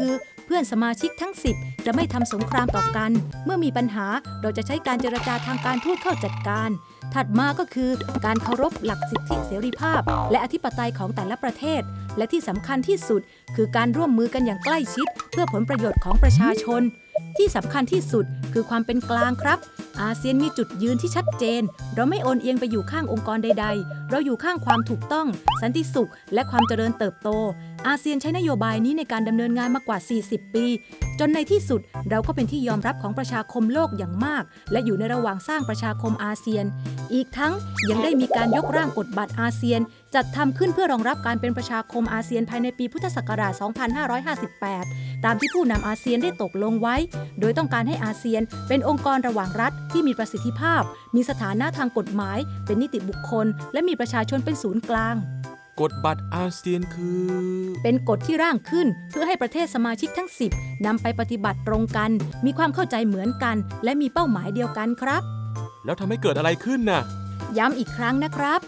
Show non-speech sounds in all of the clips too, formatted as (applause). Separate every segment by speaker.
Speaker 1: คือเพื่อนสมาชิกทั้ง 10 จะไม่ทำสงครามต่อกัน เมื่อมีปัญหาเราจะใช้การเจรจาทางการทูตเข้าจัดการ ถัดมาก็คือการเคารพหลักสิทธิเสรีภาพ และอธิปไตยของแต่ละประเทศ และที่สำคัญที่สุด คือการร่วมมือกันอย่างใกล้ชิด เพื่อผลประโยชน์ของประชาชน ที่สำคัญที่สุดคือความเป็นกลางครับ อาเซียนมีจุดยืนที่ชัดเจน เราไม่โอนเอียงไปอยู่ข้างองค์กรใด ๆ เราอยู่ข้างความถูกต้อง สันติสุข และความเจริญเติบโต อาเซียนใช้นโยบายนี้ในการดำเนินงานมากว่า 40 ปี จนในที่สุดเราก็เป็นที่ยอมรับของประชาคมโลกอย่างมาก และอยู่ในระหว่างสร้างประชาคมอาเซียน อีกทั้งยังได้มีการยกร่างกฎบัตรอาเซียน จัดทำขึ้นเพื่อรองรับการเป็นประชาคมอาเซียนภายในปีพุทธศักราช 2558 ตามที่ผู้นำอาเซียนได้ตกลงไว้ โดยต้องการให้อาเซียนเป็นองค์กรระหว่างรัฐที่มีประสิทธิภาพ มีสถานะทางกฎหมาย เป็นนิติบุคคล และมีประชาชนเป็นศูนย์กลาง
Speaker 2: กฎบัตรอาเซียนคือ
Speaker 1: เป็นกฎที่ร่างขึ้นเพื่อให้ประเทศสมาชิกทั้ง 10นำไปปฏิบัติตรงกัน มีความเข้าใจเหมือนกัน และมีเป้าหมายเดียวกันครับ
Speaker 2: แล้วทำให้เกิดอะไรขึ้นน่ะ
Speaker 1: ย้ำอีกครั้งนะครับ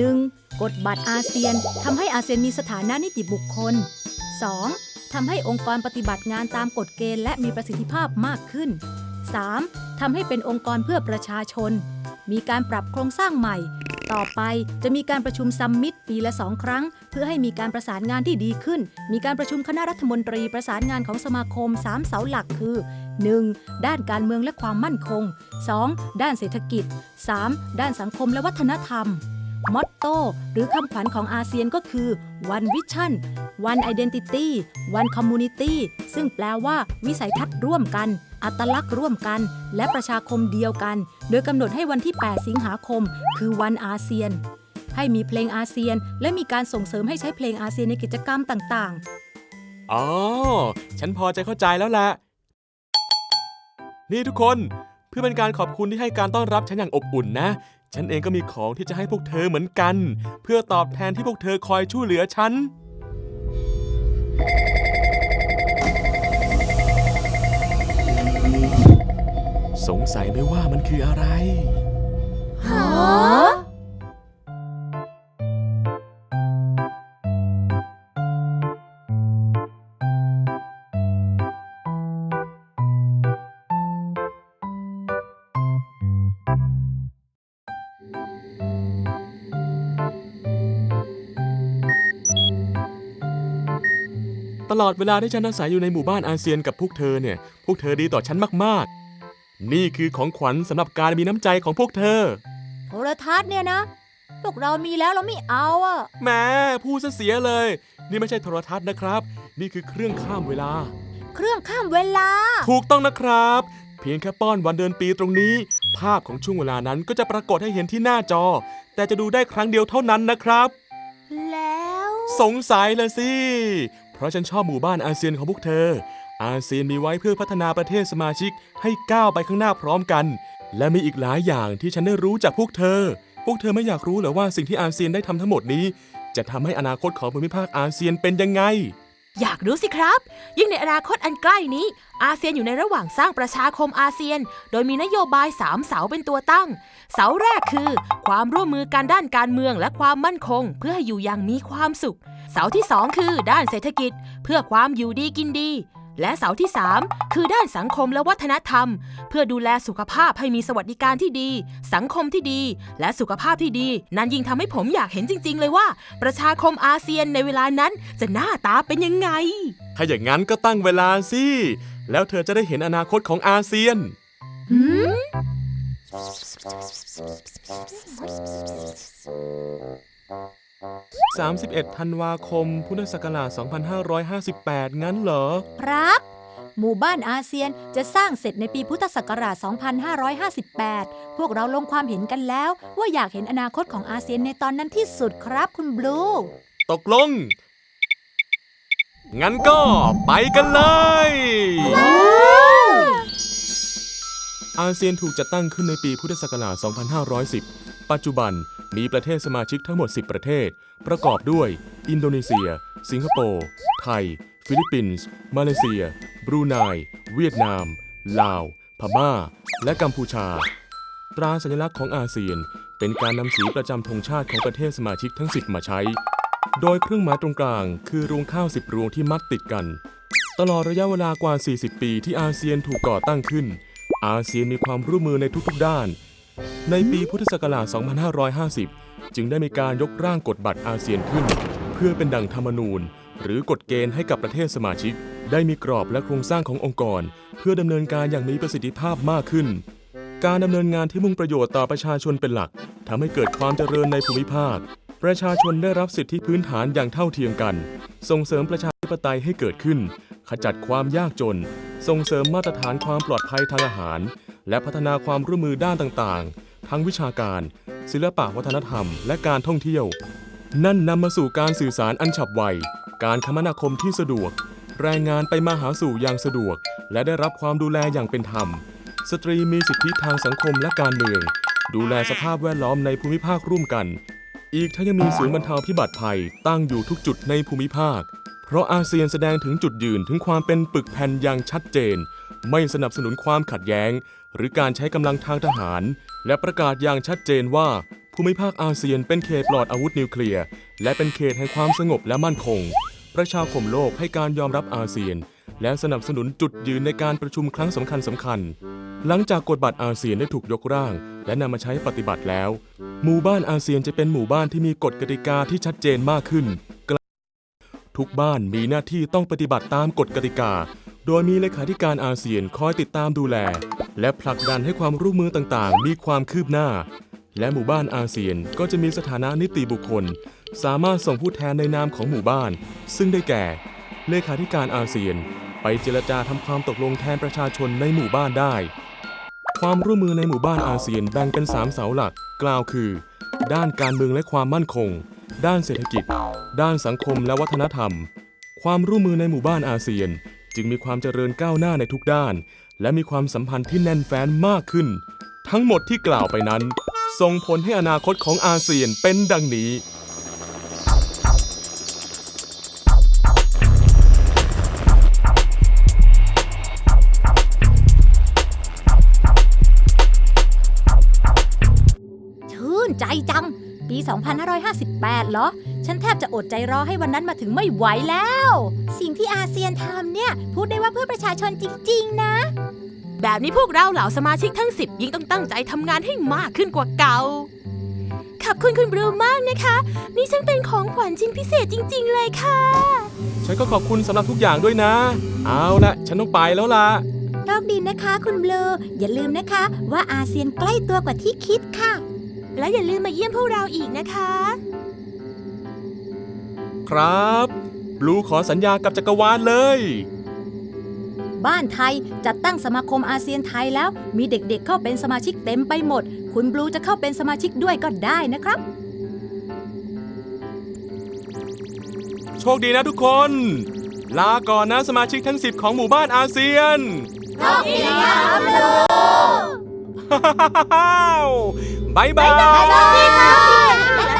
Speaker 1: 1. กฎบัตรอาเซียนทำให้อาเซียนมีสถานะนิติบุคคล 2. ทำให้องค์กรปฏิบัติงานตามกฎเกณฑ์และมีประสิทธิภาพมากขึ้น 3. ทำให้เป็นองค์กรเพื่อประชาชน มีการปรับโครงสร้างใหม่ ต่อไปจะมีการประชุมซัมมิตปีละสองครั้ง เพื่อให้มีการประสานงานที่ดีขึ้น มีการประชุมคณะรัฐมนตรีประสานงานของสมาคม 3 เสาหลักคือ 1. ด้านการเมืองและความมั่นคง 2. ด้านเศรษฐกิจ 3. ด้านสังคมและวัฒนธรรมมอตโต้หรือคำขวัญของอาเซียนก็คือ One Vision One Identity One Community ซึ่งแปลว่า วิสัยทัศน์ร่วมกัน อัตลักษณ์ร่วมกัน และประชาคมเดียวกัน โดยกำหนดให้วันที่ 8 สิงหาคม คือวันอาเซียน ให้มีเพลงอาเซียน และมีการส่งเสริมให้ใช้เพลงอาเซียนในกิจกรรมต่างๆ
Speaker 2: อ๋อ ฉันพอจะเข้าใจแล้วล่ะ นี่ทุกคน เพื่อเป็นการขอบคุณที่ให้การต้อนรับฉันอย่างอบอุ่นนะ ฉันเองก็มีของที่จะให้พวกเธอเหมือนกัน เพื่อตอบแทนที่พวกเธอคอยช่วยเหลือฉัน สงสัยไหมว่ามันคืออะไร
Speaker 1: ๆฮะ
Speaker 2: ตลอดเวลาที่ฉันอาศัยอยู่ในหมู่บ้านอาเซียนกับพวกเธอเนี่ย พวกเธอดีต่อฉันมากๆ นี่คือของขวัญสำหรับการมีน้ำใจของพวกเธอ
Speaker 1: โทรทัศน์เนี่ยนะ พวกเรามีแล้วเราไม่เอาอะ
Speaker 2: แหม่พูดซะเสียเลย นี่ไม่ใช่โทรทัศน์นะครับ นี่คือเครื่องข้ามเวลา
Speaker 1: เครื่องข้ามเวลา
Speaker 2: ถูกต้องนะครับ เพียงแค่ป้อนวันเดือนปีตรงนี้ ภาพของช่วงเวลานั้นก็จะปรากฏให้เห็นที่หน้าจอ แต่จะดูได้ครั้งเดียวเท่านั้นนะครับ
Speaker 1: แล้ว
Speaker 2: สงสัยละสิ เพราะฉันชอบหมู่บ้านอาเซียนของพวกเธอ อาเซียนมีไว้เพื่อพัฒนาประเทศสมาชิกให้ก้าวไปข้างหน้าพร้อมกัน และมีอีกหลายอย่างที่ฉันได้รู้จากพวกเธอ พวกเธอไม่อยากรู้หรือว่าสิ่งที่อาเซียนได้ทำทั้งหมดนี้ จะทำให้อนาคตของภูมิภาคอาเซียนเป็นยังไง
Speaker 3: อยากรู้สิครับ ยิ่งในอนาคตอันใกล้นี้ อาเซียนอยู่ในระหว่างสร้างประชาคมอาเซียน โดยมีนโยบาย3เสาเป็นตัวตั้ง เสาแรกคือ ความร่วมมือกันด้านการเมืองและความมั่นคง เพื่อให้อยู่อย่างมีความสุข เสาที่2คือ ด้านเศรษฐกิจ เพื่อความอยู่ดีกินดี และเสาที่ 3 คือด้านสังคมและวัฒนธรรม เพื่อดูแลสุขภาพให้มีสวัสดิการที่ดี สังคมที่ดี และสุขภาพที่ดี นั่นยิ่งทำให้ผมอยากเห็นจริง ๆ เลยว่า ประชาคมอาเซียนในเวลานั้นจะหน้าตาเป็นยังไง
Speaker 2: ถ้าอย่างนั้นก็ตั้งเวลาสิ แล้วเธอจะได้เห็นอนาคตของอาเซียน 31 ธันวาคม พุทธศักราช 2558 งั้นเหรอ
Speaker 1: ครับ หมู่บ้านอาเซียนจะสร้างเสร็จในปีพุทธศักราช 2558 พวกเราลงความเห็นกันแล้วว่าอยากเห็นอนาคตของอาเซียนในตอนนั้นที่สุดครับคุณบลู
Speaker 2: ตกลง งั้นก็ไปกันเลย อาเซียนถูกจัดตั้งขึ้นในปีพุทธศักราช 2510 ปัจจุบัน มีประเทศสมาชิกทั้งหมด 10 ประเทศ ประกอบด้วย อินโดนีเซีย สิงคโปร์ ไทย ฟิลิปปินส์ มาเลเซีย บรูไน เวียดนาม ลาว พม่า และกัมพูชา ตราสัญลักษณ์ของอาเซียน เป็นการนำสีประจำธงชาติของประเทศสมาชิกทั้ง 10 มาใช้ โดยเครื่องหมายตรงกลาง คือรวงข้าว 10 รวงที่มัดติดกัน ตลอดระยะเวลากว่า 40 ปีที่อาเซียนถูกก่อตั้งขึ้น อาเซียนมีความร่วมมือในทุกๆด้าน ในปีพุทธศักราช 2550 จึงได้มีการยกร่างกฎบัตรอาเซียนขึ้น เพื่อเป็นดั่งธรรมนูญ หรือกฎเกณฑ์ให้กับประเทศสมาชิก ได้มีกรอบและโครงสร้างขององค์กร เพื่อดำเนินการอย่างมีประสิทธิภาพมากขึ้น การดำเนินงานที่มุ่งประโยชน์ต่อประชาชนเป็นหลักทำให้เกิดความเจริญในภูมิภาค ประชาชนได้รับสิทธิพื้นฐานอย่างเท่าเทียมกัน ส่งเสริมประชาธิปไตยให้เกิดขึ้น ขจัดความยากจน ส่งเสริมมาตรฐานความปลอดภัยทางอาหาร และพัฒนาความร่วมมือด้านต่างๆ ทั้งวิชาการ ศิลปะวัฒนธรรม และการท่องเที่ยว นั่นนำมาสู่การสื่อสารอันฉับไว การคมนาคมที่สะดวก แรงงานไปมาหาสู่อย่างสะดวก และได้รับความดูแลอย่างเป็นธรรม สตรีมีสิทธิทางสังคมและการเมือง ดูแลสภาพแวดล้อมในภูมิภาคร่วมกัน อีกทั้งยังมีศูนย์บรรเทาพิบัติภัยตั้งอยู่ทุกจุดในภูมิภาค เพราะอาเซียนแสดงถึงจุดยืนถึงความเป็นปึกแผ่นอย่างชัดเจน ไม่สนับสนุนความขัดแย้ง หรือการใช้กำลังทางทหาร และประกาศอย่างชัดเจนว่าภูมิภาคอาเซียนเป็นเขตปลอดอาวุธนิวเคลียร์และเป็นเขตแห่งความสงบและมั่นคง ประชาคมโลกให้การยอมรับอาเซียน และสนับสนุนจุดยืนในการประชุมครั้งสำคัญสำคัญ หลังจากกฎบัตรอาเซียนได้ถูกยกร่าง และนำมาใช้ปฏิบัติแล้ว หมู่บ้านอาเซียนจะเป็นหมู่บ้านที่มีกฎกติกาที่ชัดเจนมากขึ้น ทุกบ้านมีหน้าที่ต้องปฏิบัติตามกฎกติกา โดยมีเลขาธิการอาเซียนคอยติดตามดูแล และผลักดันให้ความร่วมมือต่างๆ มีความคืบหน้า และหมู่บ้านอาเซียนก็จะมีสถานะนิติบุคคล สามารถส่งผู้แทนในนามของหมู่บ้าน ซึ่งได้แก่ เลขาธิการอาเซียน ไปเจรจาทำความตกลงแทนประชาชนในหมู่บ้านได้ ความร่วมมือในหมู่บ้านอาเซียนแบ่งเป็นสามเสาหลัก กล่าวคือ ด้านการเมืองและความมั่นคง ด้านเศรษฐกิจ ด้านสังคมและวัฒนธรรม ความร่วมมือในหมู่บ้านอาเซียน จึงมีความเจริญก้าวหน้าในทุกด้าน และมีความสัมพันธ์ที่แน่นแฟ้นมากขึ้น ทั้งหมดที่กล่าวไปนั้น ส่งผลให้อนาคตของอาเซียนเป็นดังนี้
Speaker 1: ชื่นใจจัง 2558 เหรอ ฉันแทบจะอดใจรอให้วันนั้นมาถึงไม่ไหวแล้ว สิ่งที่อาเซียนทำเนี่ย พูดได้ว่าเพื่อประชาชนจริง ๆ นะ
Speaker 3: แบบนี้พวกเราเหล่าสมาชิกทั้ง 10 ยิ่งต้องตั้งใจทำงานให้มากขึ้นกว่าเก่า ขอบคุณคุณบรูมากนะคะ นี่ฉันเป็นของขวัญชิ้นพิเศษจริง ๆ เลยค่ะ
Speaker 2: ฉันก็ขอบคุณสำหรับทุกอย่างด้วยนะ เอาละฉันต้องไปแล้วล่ะ
Speaker 1: โชคดีนะคะ คุณบลูอย่าลืมนะคะ ว่าอาเซียนใกล้ตัวกว่าที่คิดค่ะ
Speaker 3: และอย่าลืมมาเยี่ยมพวกเราอีกนะคะ
Speaker 2: ครับบลูขอสัญญากับจักรวาลเลย
Speaker 1: บ้านไทยจัดตั้งสมาคมอาเซียนไทยแล้ว มีเด็กๆเข้าเป็นสมาชิกเต็มไปหมด คุณบลูจะเข้าเป็นสมาชิกด้วยก็ได้นะครับ
Speaker 2: โชคดีนะทุกคน ลาก่อนนะสมาชิกทั้ง 10 ของหมู่บ้านอาเซียน
Speaker 1: โชคดีครับบลู (laughs)
Speaker 2: 哈哈
Speaker 1: 哈哈哈拜拜。拜拜。